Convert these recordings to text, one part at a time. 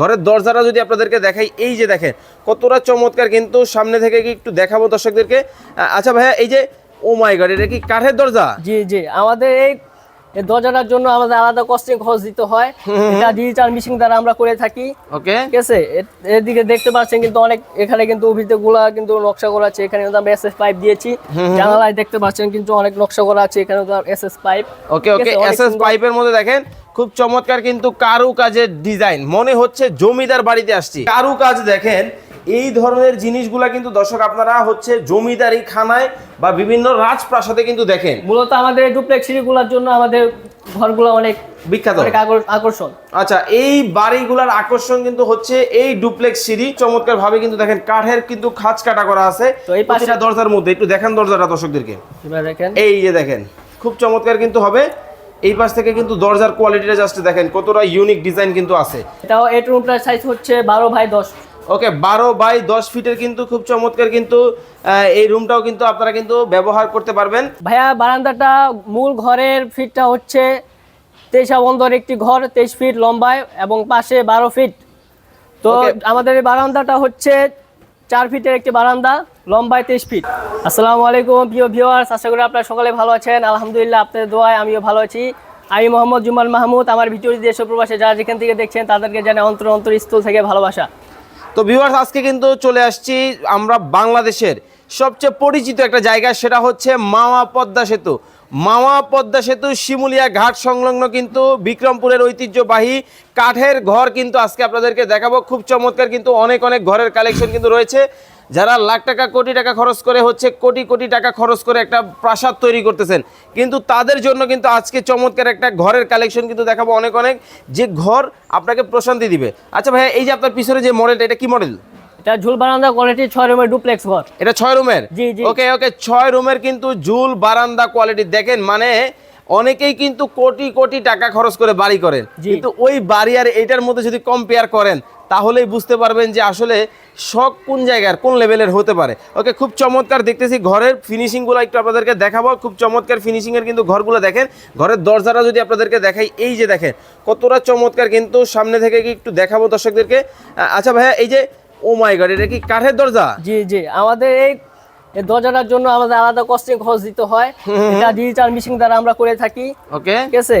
ঘরের দরজাটা যদি আপনাদেরকে দেখাই এই যে দেখেন কতটা চমৎকার কিন্তু সামনে থেকে কি একটু দেখাবো দর্শকদেরকে? আচ্ছা ভাইয়া এই যে ও মাই গড এটা কি কাঠের দরজা? জি জি আমাদের এই দরজাটার জন্য আমাদের আলাদা কস্টিং খরচ দিতে হয়। এটা ডিজিটাল মিশিং দ্বারা আমরা করে থাকি। ওকে ঠিক আছে? এদিকে দেখতে পাচ্ছেন কিন্তু অনেক এখানে কিন্তু অভিতে গুলা কিন্তু নকশা করা আছে। এখানে কিন্তু আমরা এসএস পাইপ দিয়েছি। জানালায় দেখতে পাচ্ছেন কিন্তু অনেক নকশা করা আছে। এখানে SS pipe okay okay SS পাইপের মধ্যে দেখেন খুব চমৎকার কিন্তু কারু কাজের ডিজাইন। মনে হচ্ছে জমিদার বাড়িতে আসছি। কারু কাজ দেখেন এই ধরনের জিনিসগুলা কিন্তু দর্শক আপনারা হচ্ছে জমিদারি খানায় বা বিভিন্ন রাজপ্রাসাদে কিন্তু দেখেন। মূলত আমাদের ডুপ্লেক্স সিঁড়িগুলোর জন্য আমাদের ঘরগুলো অনেক বিখ্যাত। আকর্ষণ। আচ্ছা এই বাড়িগুলার আকর্ষণ কিন্তু হচ্ছে এই ডুপ্লেক্স সিঁড়ি। চমৎকার ভাবে কিন্তু দেখেন কাঠের কিন্তু খাঁচ কাটা করা আছে। তো এই পাশে- দরজার মধ্যে একটু দেখান দরজাটা দর্শকদেরকে। দেখেন। এই যে দেখেন খুব চমৎকার কিন্তু হবে। এই পাশ থেকে কিন্তু দরজার কোয়ালিটিটা জাস্ট দেখেন কতটা ইউনিক ডিজাইন কিন্তু আছে। এটাও এই রুমটার সাইজ হচ্ছে বারো বাই দশ। ওকে বারো বাই দশ ফিটের কিন্তু খুব চমৎকার কিন্তু এই রুমটাও কিন্তু আপনারা কিন্তু ব্যবহার করতে পারবেন। ভাইয়া বারান্দাটা মূল ঘরের ফিটটা হচ্ছে তেইশ বন্দর একটি ঘর তেইশ ফিট লম্বায় এবং পাশে বারো ফিট তো আমাদের বারান্দাটা হচ্ছে চার ফিটের একটি বারান্দা, লম্বায় তেইশ ফিট। আসসালামু আলাইকুম, প্রিয় ভিউয়ার্স আশা করি আপনারা সকলে ভালো আছেন। আলহামদুলিল্লাহ, আপনাদের দোয়ায় আমিও ভালো আছি। আমি মোহাম্মদ জুমাল মাহমুদ, আমার ভিডিও দেশ প্রবাসে যারা যেখান থেকে দেখছেন, তাদেরকে জানে অন্তর অন্তর স্থল থেকে ভালোবাসা। তো ভিউয়ার্স আজকে কিন্তু চলে আসছি আমরা বাংলাদেশের সবচেয়ে পরিচিত একটা জায়গা, সেটা হচ্ছে মাওয়া পদ্মা সেতু। মাওয়া, পদ্মা সেতু, শিমুলিয়া ঘাট সংলগ্ন কিন্তু বিক্রমপুরের ঐতিহ্যবাহী কাঠের ঘর কিন্তু আজকে আপনাদেরকে দেখাবো। খুব চমৎকার কিন্তু অনেক অনেক ঘরের কালেকশন কিন্তু রয়েছে। যারা লাখ টাকা, কোটি টাকা খরচ করে হচ্ছে কোটি কোটি টাকা খরচ করে একটা প্রাসাদ তৈরি করতেছেন, কিন্তু তাদের জন্য কিন্তু আজকে চমৎকার একটা ঘরের কালেকশন কিন্তু দেখাবো অনেক অনেক। যে ঘর আপনাকে প্রশান্তি দিবে। আচ্ছা ভাইয়া, এই যে আপনার পিছনে যে মডেলটা এটা কি মডেল এটা ঝুল বারান্দা কোয়ালিটি ছয় রুমের ডুপ্লেক্স ঘর। এটা ছয় রুমের? জি, জি। ওকে ওকে ছয় রুমের কিন্তু ঝুল বারান্দা কোয়ালিটি দেখেন মানে অনেকেই কিন্তু কোটি কোটি টাকা খরচ করে বাড়ি করেন। কিন্তু ওই বাড়ি আর এইটার মধ্যে যদি কম্পেয়ার করেন তাহলেই বুঝতে পারবেন যে আসলে শখ কোন জায়গার কোন লেভেলের হতে পারে। ওকে খুব চমৎকার দেখতেছি ঘরের ফিনিশিংগুলো একটু আপনাদেরকে দেখাবো। খুব চমৎকার ফিনিশিংয়ের কিন্তু ঘরগুলো দেখেন। ঘরের দরজাটা যদি আপনাদেরকে দেখাই এই যে দেখেন কতটা চমৎকার কিন্তু সামনে থেকে কি একটু দেখাবো দর্শকদেরকে? আচ্ছা ভাইয়া এই যে ও মাই গড এটা কি কাঠের দরজা? জি জি আমাদের এই এই দরজাটার জন্য আমাদের আলাদা কস্টিং খরচ দিতে হয়। এটা ডিজিটাল মিশিং দ্বারা আমরা করে থাকি। ওকে। ঠিক আছে?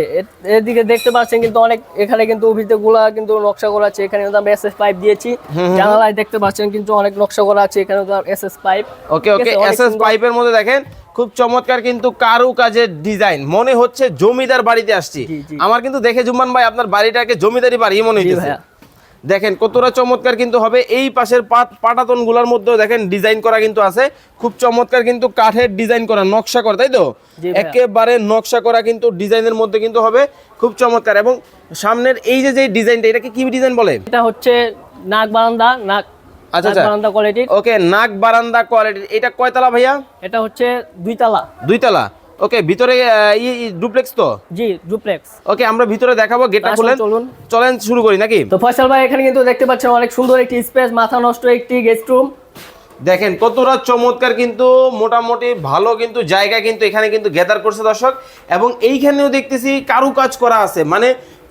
এদিকে দেখতে পাচ্ছেন কিন্তু অনেক এখানে কিন্তু অভিতে গুলা কিন্তু নকশা করা আছে। এখানে কিন্তু আমরা এসএস পাইপ দিয়েছি। জানালায় দেখতে পাচ্ছেন কিন্তু অনেক নকশা করা আছে। এখানে SS pipe okay okay SS পাইপের মধ্যে দেখেন খুব চমৎকার কিন্তু কারু কাজের ডিজাইন মনে হচ্ছে জমিদার বাড়িতে আসছি। আমার কিন্তু দেখে জুম্মান ভাই আপনার বাড়িটাকে জমিদারি বাড়ি মনে হচ্ছে ভাইয়া। দেখেন কতটা চমৎকার কিন্তু হবে। এই পাশের পাট পাটাতনগুলার মধ্যেও দেখেন ডিজাইন করা কিন্তু আছে। খুব চমৎকার কিন্তু কাঠের ডিজাইন করা নকশা করা তাই তো? একেবারে নকশা করা কিন্তু ডিজাইনের মধ্যে কিন্তু হবে। খুব চমৎকার এবং সামনের এই যে যে ডিজাইনটা এটাকে কি ডিজাইন বলে? এটা হচ্ছে নাক বারান্দা নাক আচ্ছা, আচ্ছা। বারান্দা কোয়ালিটির ওকে নাক বারান্দা কোয়ালিটি এটা কয়তলা ভাইয়া? এটা হচ্ছে দুইতলা। দুইতলা। ওকে ভিতরে ডুপ্লেক্স তো? জি ডুপ্লেক্স ওকে আমরা ভিতরে দেখাবো গেটটা খুলেন। চলুন। চলেন শুরু করি নাকি? তো ফয়সাল ভাই এখানে কিন্তু দেখতে পাচ্ছেন অনেক সুন্দর একটি স্পেস মাথা নষ্ট একটি গেস্ট রুম দেখেন কতটা চমৎকার কিন্তু মোটামুটি ভালো কিন্তু জায়গা কিন্তু এখানে কিন্তু গ্যাদার করছে দর্শক। এবং এইখানেও দেখতেছি কারুকাজ করা আছে। মানে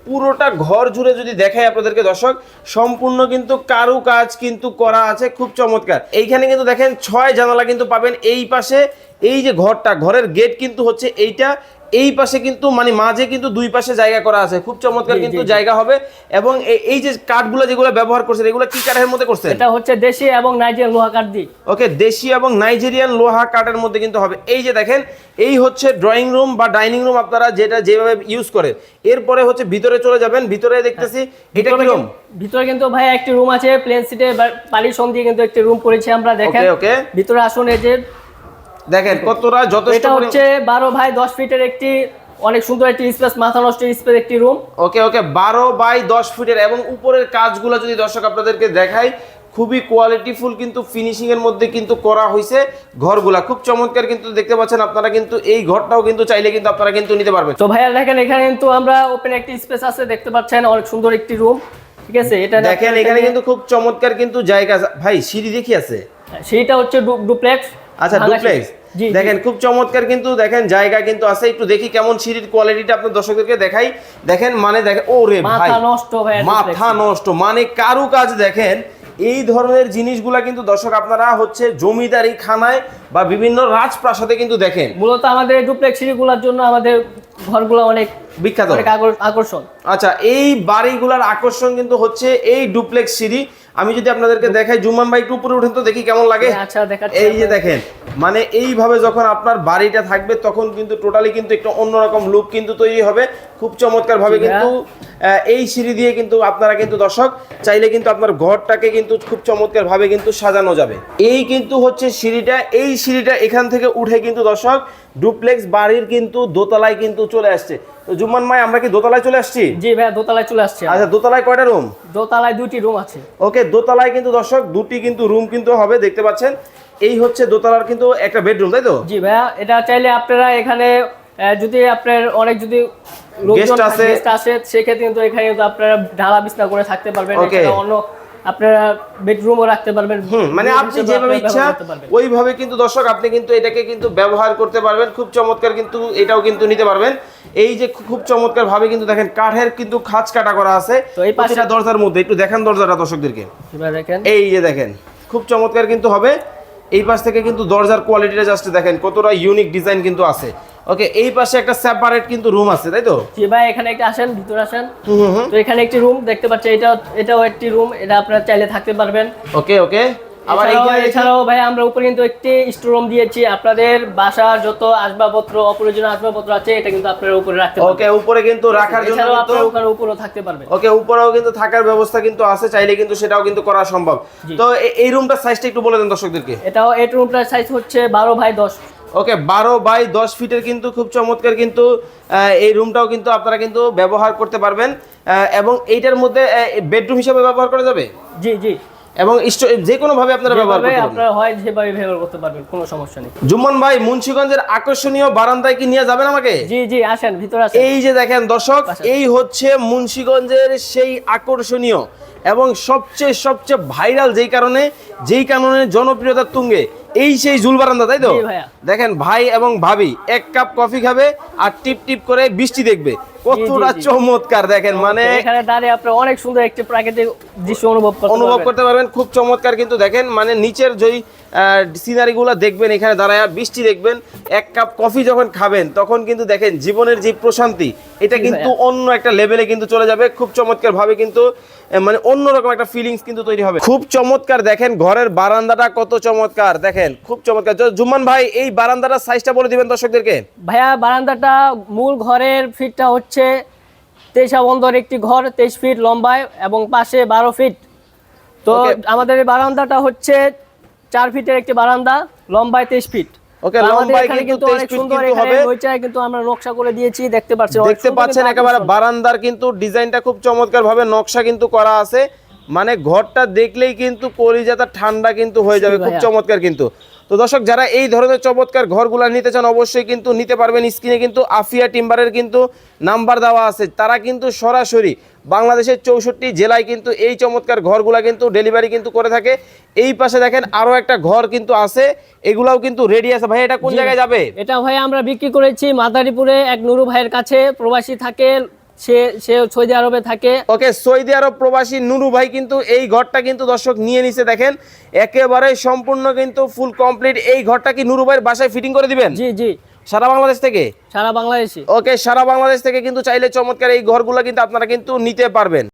পুরোটা ঘর জুড়ে যদি দেখায় আপনাদেরকে দর্শক সম্পূর্ণ কিন্তু কারু কাজ কিন্তু করা আছে খুব চমৎকার। এইখানে কিন্তু দেখেন ছয় জানালা কিন্তু পাবেন। এই পাশে এই যে ঘরটা ঘরের গেট কিন্তু হচ্ছে এইটা এই পাশে কিন্তু মানে মাঝে কিন্তু দুই পাশে জায়গা করা আছে। খুব চমৎকার কিন্তু। জায়গা হবে এবং এই- যে কাঠগুলো যেগুলো ব্যবহার করছেন এগুলো কি কাঠের মধ্যে করছেন? এটা হচ্ছে দেশি এবং নাইজেরিয়ান লোহা কাঠ দিয়ে। ওকে দেশি এবং নাইজেরিয়ান লোহা কাঠের মধ্যে কিন্তু হবে। এই যে দেখেন এই হচ্ছে ড্রয়িং রুম বা ডাইনিং রুম আপনারা যেটা যেভাবে ইউজ করেন এরপরে হচ্ছে ভিতরে চলে যাবেন ভিতরে দেখতেছি এটা কি রুম ভিতরে কিন্তু ভাই একটি রুম আছে প্লেন সিটে পালিশন দিয়ে কিন্তু একটি রুম করেছি আমরা দেখেন। ওকে ওকে। ভিতরে আসুন এই যে দেখেন কতটা যথেষ্ট এটা হচ্ছে বারো ভাই দশ ফিটের একটি অনেক সুন্দর একটি স্পেস মাথা নষ্ট স্পেস একটি রুম ওকে ওকে বারো বাই দশ ফিটের এবং উপরের কাজগুলো যদি দর্শক আপনাদেরকে দেখাই খুবই কোয়ালিটিফুল কিন্তু ফিনিশিং এর মধ্যে কিন্তু করা হয়েছে ঘরগুলা। খুব চমৎকার কিন্তু দেখতে পাচ্ছেন আপনারা কিন্তু এই ঘরটাও কিন্তু চাইলে কিন্তু আপনারা কিন্তু নিতে পারবেন। তো ভাইয়া দেখেন এখানে কিন্তু আমরা ওপেন একটি স্পেস আছে দেখতে পাচ্ছেন অনেক সুন্দর একটি রুম ঠিক আছে এটা দেখেন এখানে কিন্তু খুব চমৎকার কিন্তু জায়গা ভাই সিঁড়ি দেখি আছে? সেইটা হচ্ছে ডুপ্লেক্স আচ্ছা ডুপ্লেক্স। দেখেন খুব চমৎকার কিন্তু দেখেন জায়গা কিন্তু আছে। একটু দেখি কেমন সিঁড়ির কোয়ালিটিটা আপনার দর্শকদেরকে দেখাই। দেখেন মানে দেখেন ও রে ভাই মাথা নষ্ট মাথা নষ্ট। মানে কারু কাজ দেখেন এই ধরনের জিনিসগুলা কিন্তু দর্শক আপনারা হচ্ছে জমিদারি খানায় বা বিভিন্ন রাজপ্রাসাদে কিন্তু দেখেন। মূলত আমাদের ডুপ্লেক্স সিঁড়িগুলোর জন্য আমাদের ঘরগুলো অনেক বিখ্যাত। আকর্ষণ। আচ্ছা এই বাড়িগুলার আকর্ষণ কিন্তু হচ্ছে এই ডুপ্লেক্স সিঁড়ি। আমি যদি আপনাদেরকে দেখাই জুমান ভাই একটু উপরে উঠেন তো দেখি কেমন লাগে। আচ্ছা এই যে দেখেন মানে এইভাবে যখন আপনার বাড়িটা থাকবে তখন কিন্তু টোটালি কিন্তু একটা অন্যরকম লুক কিন্তু তৈরি হবে। খুব চমৎকার ভাবে কিন্তু এই সিঁড়ি দিয়ে কিন্তু আপনারা কিন্তু দর্শক চাইলে কিন্তু আপনার ঘরটাকে কিন্তু খুব চমৎকার ভাবে কিন্তু সাজানো যাবে। এই কিন্তু হচ্ছে সিঁড়িটা এই সিঁড়িটা এখান থেকে উঠে কিন্তু দর্শক ডুপ্লেক্স বাড়ির কিন্তু দোতলায় কিন্তু চলে আসছে। তো জুম্মান ভাই আমরা কি দোতলায় চলে আসছি? জি ভাই দোতলায় চলে আসছে আচ্ছা দোতলায় কয়টা রুম দোতলায় দুটি রুম আছে। ওকে দোতলায় কিন্তু দর্শক দুটি কিন্তু রুম কিন্তু হবে দেখতে পাচ্ছেন। এই হচ্ছে দোতলার কিন্তু একটা বেডরুম তাই তো? জি ভাইয়া এটা চাইলে আপনারা এখানে যদি আপনার অনেক যদি Guest আছে। গেস্ট আসে সেক্ষেত্রে কিন্তু এখানে কিন্তু আপনারা ঢালা বিছনা করে থাকতে পারবেন. অন্য আপনারা বেডরুমও রাখতে পারবেন মানে আপনি যেভাবে ইচ্ছা। ওইভাবে কিন্তু দর্শক আপনি কিন্তু এটাকে কিন্তু ব্যবহার করতে পারবেন খুব চমৎকার কিন্তু এটাও কিন্তু নিতে পারবেন এই যে খুব চমৎকার ভাবে কিন্তু দেখেন কাঠের কিন্তু খাঁচ কাটা করা আছে তো এই পাশে- দরজার মধ্যে একটু দেখান দরজাটা দর্শকদেরকে দেখেন এই যে দেখেন খুব চমৎকার কিন্তু হবে এই পাশ থেকে কিন্তু দরজার কোয়ালিটিটা জাস্ট দেখেন কতটা ইউনিক ডিজাইন কিন্তু আছে ওকে এই পাশে একটা সেপারেট কিন্তু রুম আছে তাই তো? জি ভাই এখানে একটা আসেন ভিতরে আসেন। তো এখানে একটি রুম দেখতে পাচ্ছেন এটা এটাও একটি রুম এটা আপনারা চাইলে থাকতে পারবেন। ওকে ওকে। আবার এছাড়াও- ভাই আমরা উপরে কিন্তু একটি স্টোর রুম দিয়েছি। আপনাদের বাসার যত আসবাবপত্র অপ্রয়োজনীয় আসবাবপত্র আছে এটা কিন্তু আপনারা উপরে রাখতে পারবেন। ওকে উপরে কিন্তু রাখার জন্য কিন্তু আপনারা ওখানে উপরেও থাকতে পারবেন। ওকে উপরেও কিন্তু থাকার ব্যবস্থা কিন্তু আছে চাইলে কিন্তু সেটাও কিন্তু করা সম্ভব। তো এই রুমটার সাইজটা একটু বলে দেন দর্শকদেরকে। এটাও এই রুমটার সাইজ হচ্ছে বারো বাই দশ। ওকে বারো বাই দশ ফিটের কিন্তু খুব চমৎকার কিন্তু এই রুমটাও কিন্তু আপনারা কিন্তু ব্যবহার করতে পারবেন এবং এইটার মধ্যে বেডরুম হিসেবে ব্যবহার করা যাবে? জি জি। এবং যে কোনো ভাবে আপনারা ব্যবহার করতে পারবেন। আপনারা হয় যেভাবে ব্যবহার করতে পারবেন কোনো সমস্যা নেই। জুম্মন ভাই মুন্সিগঞ্জের আকর্ষণীয় বারান্দায় কি নিয়ে যাবেন আমাকে? জি জি আসেন ভিতরে আসেন। এই যে দেখেন দর্শক এই হচ্ছে মুন্সিগঞ্জের সেই আকর্ষণীয় এবং সবচেয়ে সবচেয়ে ভাইরাল যেই কারণে যেই কারণে জনপ্রিয়তার তুঙ্গে। এই সেই ঝুল বারান্দা তাই তো? দেখেন ভাই এবং ভাবি এক কাপ কফি খাবে আর টিপ টিপ করে বৃষ্টি দেখবে। কতটা চমৎকার দেখেন মানে এখানে দাঁড়িয়ে আপনি অনেক সুন্দর একটি প্রাকৃতিক দৃশ্য অনুভব অনুভব করতে পারবেন খুব চমৎকার কিন্তু দেখেন মানে নিচের যেই সিনারিগুলো দেখবেন এখানে দাঁড়ায় বৃষ্টি দেখবেন এক কাপ কফি যখন খাবেন তখন কিন্তু দেখেন জীবনের যে প্রশান্তি এটা কিন্তু অন্য একটা লেভেলে কিন্তু চলে যাবে। খুব চমৎকার ভাবে কিন্তু মানে অন্যরকম একটা ফিলিংস কিন্তু তৈরি হবে। খুব চমৎকার দেখেন ঘরের বারান্দাটা কত চমৎকার দেখেন খুব চমৎকার। জুম্মান ভাই এই বারান্দাটার সাইজটা বলে দিবেন দর্শকদেরকে। ভাইয়া বারান্দাটা মূল ঘরের ফিটটা হচ্ছে তেইশা বন্দর একটি ঘর তেইশ ফিট লম্বায় এবং পাশে বারো ফিট তো আমাদের বারান্দাটা হচ্ছে চার ফিটের একটি বারান্দা লম্বায় তেইশ ফিট Okay, লম্বায় কিন্তু কিন্তু 23 অনেক কিন্তু হবে। নইচায় কিন্তু আমরা নকশা করে দিয়েছি দেখতে পাচ্ছেন দেখতে পাচ্ছেন একেবারে বারান্দার কিন্তু ডিজাইনটা খুব চমৎকার ভাবে নকশা কিন্তু করা আছে। মানে ঘরটা দেখলেই কিন্তু কলিজাটা ঠান্ডা কিন্তু হয়ে যাবে খুব চমৎকার কিন্তু। তো দর্শক যারা এই ধরনের চমৎকার ঘরগুলা নিতে চান অবশ্যই কিন্তু নিতে পারবেন। স্ক্রিনে কিন্তু আফিয়া টিম্বারের কিন্তু নাম্বার দেওয়া আছে। তারা কিন্তু সরাসরি বাংলাদেশের চৌষট্টি জেলায় কিন্তু এই চমৎকার ঘরগুলা কিন্তু ডেলিভারি কিন্তু করে থাকে। এই পাশে দেখেন আরও একটা ঘর কিন্তু আছে। এগুলাও কিন্তু রেডি আছে। ভাই এটা কোন জায়গায় যাবে? এটা ভাই আমরা বিক্রি করেছি মাদারীপুরে। এক নুরু ভাইয়ের কাছে প্রবাসী থাকে। সে সে সৌদি আরবে থাকে। ওকে সৌদি আরব প্রবাসী নুরু ভাই কিন্তু এই ঘরটা কিন্তু দর্শক নিয়ে নিছে দেখেন। একেবারে সম্পূর্ণ কিন্তু ফুল কমপ্লিট এই ঘরটা কি নুরু ভাইয়ের বাসায় ফিটিং করে দিবেন? জি জি। সারা বাংলাদেশ থেকে? সারা বাংলাদেশে। ওকে সারা বাংলাদেশ থেকে কিন্তু চাইলে চমৎকার এই ঘরগুলো কিন্তু আপনারা কিন্তু নিতে পারবেন।